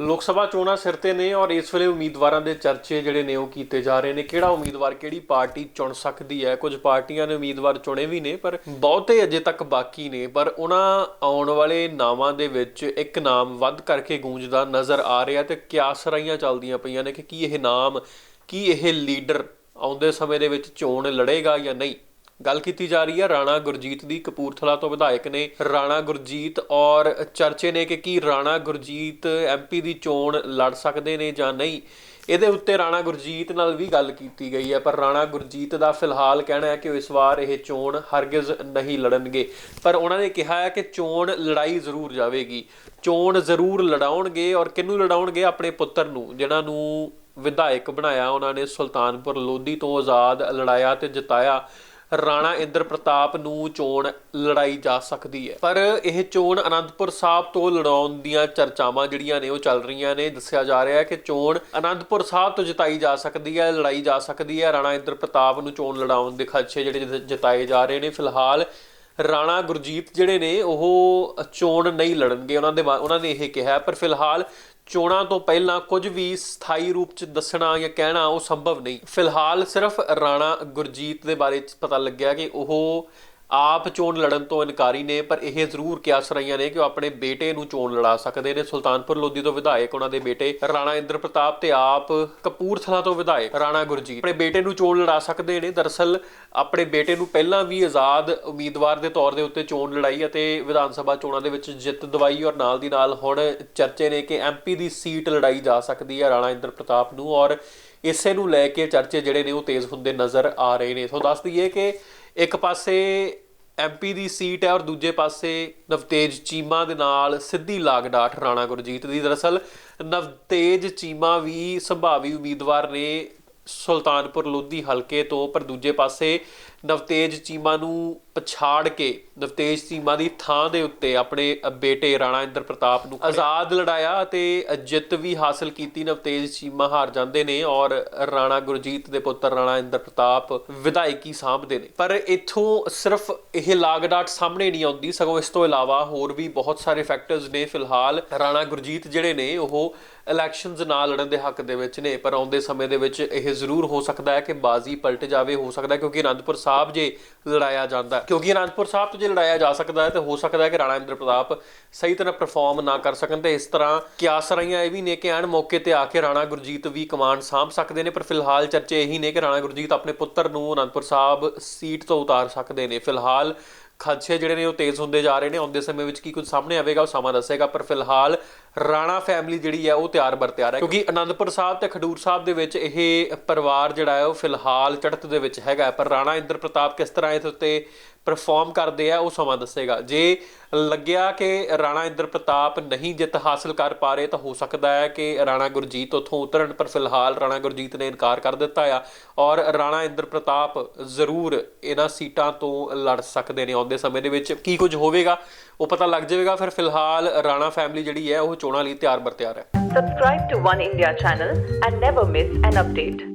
ਲੋਕ ਸਭਾ ਚੋਣਾਂ ਸਿਰ ਤੇ ਨੇ ਔਰ ਇਸ ਵੇਲੇ ਉਮੀਦਵਾਰਾਂ ਦੇ ਚਰਚੇ ਜਿਹੜੇ ਨੇ ਉਹ ਕੀਤੇ ਜਾ ਰਹੇ ਨੇ। ਕਿਹੜਾ ਉਮੀਦਵਾਰ ਕਿਹੜੀ ਪਾਰਟੀ ਚੁਣ ਸਕਦੀ ਹੈ? ਕੁਝ ਪਾਰਟੀਆਂ ਨੇ ਉਮੀਦਵਾਰ ਚੁਣੇ ਵੀ ਨੇ, ਪਰ ਬਹੁਤੇ ਅਜੇ ਤੱਕ ਬਾਕੀ ਨੇ। ਪਰ ਉਹਨਾਂ ਆਉਣ ਵਾਲੇ ਨਾਵਾਂ ਦੇ ਵਿੱਚ ਇੱਕ ਨਾਮ ਵੱਧ ਕਰਕੇ ਗੂੰਜਦਾ ਨਜ਼ਰ ਆ ਰਿਹਾ ਤੇ ਕਿਆਸਰਾਈਆਂ ਚੱਲਦੀਆਂ ਪਈਆਂ ਨੇ ਕਿ ਕੀ ਇਹ ਨਾਮ, ਕੀ ਇਹ ਲੀਡਰ ਆਉਂਦੇ ਸਮੇਂ ਦੇ ਵਿੱਚ ਚੋਣ ਲੜੇਗਾ ਜਾਂ ਨਹੀਂ। ਗੱਲ ਕੀਤੀ ਜਾ ਰਹੀ ਹੈ ਰਾਣਾ ਗੁਰਜੀਤ ਦੀ। ਕਪੂਰਥਲਾ ਤੋਂ ਵਿਧਾਇਕ ਨੇ ਰਾਣਾ ਗੁਰਜੀਤ ਔਰ ਚਰਚੇ ਨੇ ਕਿ ਕੀ ਰਾਣਾ ਗੁਰਜੀਤ ਐਮਪੀ ਦੀ ਚੋਣ ਲੜ ਸਕਦੇ ਨੇ ਜਾਂ ਨਹੀਂ। ਇਹਦੇ ਉੱਤੇ ਰਾਣਾ ਗੁਰਜੀਤ ਨਾਲ ਵੀ ਗੱਲ ਕੀਤੀ ਗਈ ਹੈ, ਪਰ ਰਾਣਾ ਗੁਰਜੀਤ ਦਾ ਫਿਲਹਾਲ ਕਹਿਣਾ ਹੈ ਕਿ ਉਹ ਇਸ ਵਾਰ ਇਹ ਚੋਣ ਹਰਗਿਜ਼ ਨਹੀਂ ਲੜਨਗੇ। ਪਰ ਉਹਨਾਂ ਨੇ ਕਿਹਾ ਹੈ ਕਿ ਚੋਣ ਲੜਾਈ ਜ਼ਰੂਰ ਜਾਵੇਗੀ। ਚੋਣ ਜ਼ਰੂਰ ਲੜਾਉਣਗੇ ਔਰ ਕਿਹਨੂੰ ਲੜਾਉਣਗੇ? ਆਪਣੇ ਪੁੱਤਰ ਨੂੰ, ਜਿਨ੍ਹਾਂ ਨੂੰ ਵਿਧਾਇਕ ਬਣਾਇਆ ਉਹਨਾਂ ਨੇ ਸੁਲਤਾਨਪੁਰ ਲੋਧੀ ਤੋਂ ਆਜ਼ਾਦ, ਲੜਾਇਆ ਤੇ ਜਿਤਾਇਆ। ਰਾਣਾ ਇੰਦਰ ਪ੍ਰਤਾਪ ਨੂੰ ਚੋਣ ਲੜਾਈ ਜਾ ਸਕਦੀ ਹੈ। ਪਰ ਇਹ ਚੋਣ ਅਨੰਦਪੁਰ ਸਾਹਿਬ ਤੋਂ ਲੜਾਉਣ ਦੀਆਂ ਚਰਚਾਵਾਂ ਜਿਹੜੀਆਂ ਨੇ, ਉਹ ਚੱਲ ਰਹੀਆਂ ਨੇ। ਦੱਸਿਆ ਜਾ ਰਿਹਾ ਹੈ ਕਿ ਚੋਣ ਅਨੰਦਪੁਰ ਸਾਹਿਬ ਤੋਂ ਜਿਤਾਈ ਜਾ ਸਕਦੀ ਹੈ, ਲੜਾਈ ਜਾ ਸਕਦੀ ਹੈ। ਰਾਣਾ ਇੰਦਰ ਪ੍ਰਤਾਪ ਨੂੰ ਚੋਣ ਲੜਾਉਣ ਦੇ ਖਦਸ਼ੇ ਜਿਹੜੇ ਜਿ- ਜਿਤਾਏ ਜਾ ਰਹੇ ਨੇ। ਫਿਲਹਾਲ ਰਾਣਾ ਗੁਰਜੀਤ ਜਿਹੜੇ ਨੇ, ਉਹ ਚੋਣ ਨਹੀਂ ਲੜਨਗੇ। ਉਹਨਾਂ ਦੇ ਬਾ- ਉਹਨਾਂ ਨੇ ਇਹ ਕਿਹਾ, ਪਰ ਫਿਲਹਾਲ ਚੋਣਾਂ ਤੋਂ ਪਹਿਲਾਂ ਕੁਝ ਵੀ ਸਥਾਈ ਰੂਪ ਚ ਦੱਸਣਾ ਜਾਂ ਕਹਿਣਾ ਉਹ ਸੰਭਵ ਨਹੀਂ। ਫਿਲਹਾਲ ਸਿਰਫ ਰਾਣਾ ਗੁਰਜੀਤ ਦੇ ਬਾਰੇ ਪਤਾ ਲੱਗਿਆ ਕਿ ਉਹ ਆਪ ਚੋਣ ਲੜਨ ਤੋਂ ਇਨਕਾਰੀ ਨੇ, ਪਰ ਇਹ ਜ਼ਰੂਰ ਕਿਆਸ ਰਹੀਆਂ ਨੇ ਕਿ ਉਹ ਆਪਣੇ ਬੇਟੇ ਨੂੰ ਚੋਣ ਲੜਾ ਸਕਦੇ ਨੇ। ਸੁਲਤਾਨਪੁਰ ਲੋਧੀ ਤੋਂ ਵਿਧਾਇਕ ਉਹਨਾਂ ਦੇ ਬੇਟੇ ਰਾਣਾ ਇੰਦਰ ਪ੍ਰਤਾਪ ਤੇ ਆਪ ਕਪੂਰਥਲਾ ਤੋਂ ਵਿਧਾਇਕ ਰਾਣਾ ਗੁਰਜੀਤ ਆਪਣੇ ਬੇਟੇ ਨੂੰ ਚੋਣ ਲੜਾ ਸਕਦੇ ਨੇ। ਦਰਅਸਲ ਆਪਣੇ ਬੇਟੇ ਨੂੰ ਪਹਿਲਾਂ ਵੀ ਆਜ਼ਾਦ ਉਮੀਦਵਾਰ ਦੇ ਤੌਰ ਦੇ ਉੱਤੇ ਚੋਣ ਲੜਾਈ ਅਤੇ ਵਿਧਾਨ ਸਭਾ ਚੋਣਾਂ ਦੇ ਵਿੱਚ ਜਿੱਤ ਦਵਾਈ ਔਰ ਨਾਲ ਦੀ ਨਾਲ ਹੁਣ ਚਰਚੇ ਨੇ ਕਿ ਐਮਪੀ ਦੀ ਸੀਟ ਲੜਾਈ ਜਾ ਸਕਦੀ ਹੈ ਰਾਣਾ ਇੰਦਰ ਪ੍ਰਤਾਪ ਨੂੰ ਔਰ ਇਸੇ ਨੂੰ ਲੈ ਕੇ ਚਰਚੇ ਜਿਹੜੇ ਨੇ ਉਹ ਤੇਜ਼ ਹੁੰਦੇ ਨਜ਼ਰ ਆ ਰਹੇ ਨੇ। ਸੋ ਦੱਸ ਦਈਏ ਕਿ ਇੱਕ ਪਾਸੇ ਐਮਪੀ ਦੀ ਸੀਟ ਹੈ ਔਰ ਦੂਜੇ ਪਾਸੇ ਨਵਤੇਜ ਚੀਮਾ ਦੇ ਨਾਲ ਸਿੱਧੀ ਲਾਗਡਾਟ ਰਾਣਾ ਗੁਰਜੀਤ ਦੀ। ਦਰਅਸਲ ਨਵਤੇਜ ਚੀਮਾ ਵੀ ਸੰਭਾਵੀ ਉਮੀਦਵਾਰ ਨੇ ਸੁਲਤਾਨਪੁਰ ਲੋਧੀ ਹਲਕੇ ਤੋਂ, ਪਰ ਦੂਜੇ ਪਾਸੇ ਨਵਤੇਜ ਚੀਮਾ ਨੂੰ ਪਛਾੜ ਕੇ ਨਵਤੇਜ ਚੀਮਾ ਦੀ ਥਾਂ ਦੇ ਉੱਤੇ ਆਪਣੇ ਬੇਟੇ ਰਾਣਾ ਇੰਦਰ ਪ੍ਰਤਾਪ ਨੂੰ ਆਜ਼ਾਦ ਲੜਾਇਆ ਅਤੇ ਜਿੱਤ ਵੀ ਹਾਸਲ ਕੀਤੀ, ਨਵਤੇਜ ਚੀਮਾ ਹਾਰ ਜਾਂਦੇ ਨੇ ਔਰ ਰਾਣਾ ਗੁਰਜੀਤ ਦੇ ਪੁੱਤਰ ਰਾਣਾ ਇੰਦਰ ਪ੍ਰਤਾਪ ਵਿਧਾਇਕੀ ਸਾਂਭਦੇ ਨੇ। ਪਰ ਇੱਥੋਂ ਸਿਰਫ ਇਹ ਲਾਗਡਾਟ ਸਾਹਮਣੇ ਨਹੀਂ ਆਉਂਦੀ, ਸਗੋਂ ਇਸ ਤੋਂ ਇਲਾਵਾ ਹੋਰ ਵੀ ਬਹੁਤ ਸਾਰੇ ਫੈਕਟਰਸ ਨੇ ਫਿਲਹਾਲ। ਰਾਣਾ ਗੁਰਜੀਤ ਜਿਹੜੇ ਨੇ, ਉਹ ਇਲੈਕਸ਼ਨਸ ਨਾ ਲੜਨ ਦੇ ਹੱਕ ਦੇ ਵਿੱਚ ਨੇ, ਪਰ ਆਉਂਦੇ ਸਮੇਂ ਦੇ ਵਿੱਚ ਇਹ ਜ਼ਰੂਰ ਹੋ ਸਕਦਾ ਹੈ ਕਿ ਬਾਜ਼ੀ ਪਲਟ ਜਾਵੇ, ਹੋ ਸਕਦਾ ਹੈ ਕਿਉਂਕਿ ਅਨੰਦਪੁਰ ਸਾਹਿਬ ਜੇ ਲੜਾਇਆ ਜਾਂਦਾ ਕਿਉਂਕਿ ਅਨੰਦਪੁਰ ਸਾਹਿਬ ਤੋਂ ਜੇ ਲੜਾਇਆ ਜਾ ਸਕਦਾ ਹੈ, ਤੇ ਹੋ ਸਕਦਾ ਹੈ ਕਿ ਰਾਣਾ ਇੰਦਰ ਪ੍ਰਤਾਪ ਸਹੀ ਤਰ੍ਹਾਂ ਪਰਫਾਰਮ ਨਾ ਕਰ ਸਕਣ ਤੇ ਇਸ ਤਰ੍ਹਾਂ ਕਿਆਸ ਰਹੀਆਂ ਇਹ ਵੀ ਨੇ ਕਿ ਐਨ ਮੌਕੇ ਤੇ ਆ ਕੇ ਰਾਣਾ ਗੁਰਜੀਤ ਵੀ ਕਮਾਂਡ ਸਾਂਭ ਸਕਦੇ ਨੇ, ਪਰ ਫਿਲਹਾਲ ਚਰਚੇ ਇਹੀ ਨੇ ਕਿ ਰਾਣਾ ਗੁਰਜੀਤ ਆਪਣੇ ਪੁੱਤਰ ਨੂੰ ਅਨੰਦਪੁਰ ਸਾਹਿਬ ਸੀਟ ਤੋਂ ਉਤਾਰ ਸਕਦੇ ਨੇ। ਫਿਲਹਾਲ ਖਦਸ਼ੇ ਜਿਹੜੇ ਨੇ ਉਹ ਤੇਜ਼ ਹੁੰਦੇ ਜਾ ਰਹੇ ਨੇ, ਆਉਂਦੇ ਸਮੇਂ ਵਿੱਚ ਕੀ ਕੁਝ ਸਾਹਮਣੇ ਆਵੇਗਾ ਉਹ ਸਮਾਂ ਦੱਸੇਗਾ, ਪਰ ਫਿਲਹਾਲ ਰਾਣਾ ਫੈਮਿਲੀ ਜਿਹੜੀ ਹੈ ਉਹ ਤਿਆਰ ਬਰ ਤਿਆਰ ਹੈ। ਕਿਉਂਕਿ ਅਨੰਦਪੁਰ ਸਾਹਿਬ ਤੇ ਖਡੂਰ ਸਾਹਿਬ ਦੇ ਵਿੱਚ ਇਹ ਪਰਿਵਾਰ ਜਿਹੜਾ ਹੈ ਉਹ ਫਿਲਹਾਲ ਚੜਤ ਦੇ ਵਿੱਚ ਹੈਗਾ ਪਰ ਰਾਣਾ ਇੰਦਰ ਪ੍ਰਤਾਪ ਕਿਸ ਤਰ੍ਹਾਂ ਇਸ ਉੱਤੇ ਪਰਫਾਰਮ ਕਰਦੇ ਆ, ਉਹ ਸਮਾਂ ਦੱਸੇਗਾ। ਜੇ ਲੱਗਿਆ ਕਿ ਰਾਣਾ ਇੰਦਰ ਪ੍ਰਤਾਪ ਨਹੀਂ ਜਿੱਤ ਹਾਸਲ ਕਰ ਪਾ ਰਹੇ, ਤਾਂ ਹੋ ਸਕਦਾ ਹੈ ਕਿ ਰਾਣਾ ਗੁਰਜੀਤ ਉੱਥੋਂ ਉਤਰਨ, ਪਰ ਫਿਲਹਾਲ ਰਾਣਾ ਗੁਰਜੀਤ ਨੇ ਇਨਕਾਰ ਕਰ ਦਿੱਤਾ ਆ ਔਰ ਰਾਣਾ ਇੰਦਰ ਪ੍ਰਤਾਪ ਜ਼ਰੂਰ ਇਹਨਾਂ ਸੀਟਾਂ ਤੋਂ ਲੜ ਸਕਦੇ ਨੇ ਆਉਂਦੇ ਸਮੇਂ ਦੇ ਵਿੱਚ। ਕੀ ਕੁਝ ਹੋਵੇਗਾ, ਉਹ ਪਤਾ ਲੱਗ ਜਾਵੇਗਾ। ਫਿਰ ਫਿਲਹਾਲ ਰਾਣਾ ਫੈਮਿਲੀ ਜਿਹੜੀ ਹੈ, ਉਹ ਚੋਣਾਂ ਲਈ ਤਿਆਰ ਬਰ ਤਿਆਰ ਹੈ। Subscribe to one India channel and never miss an update.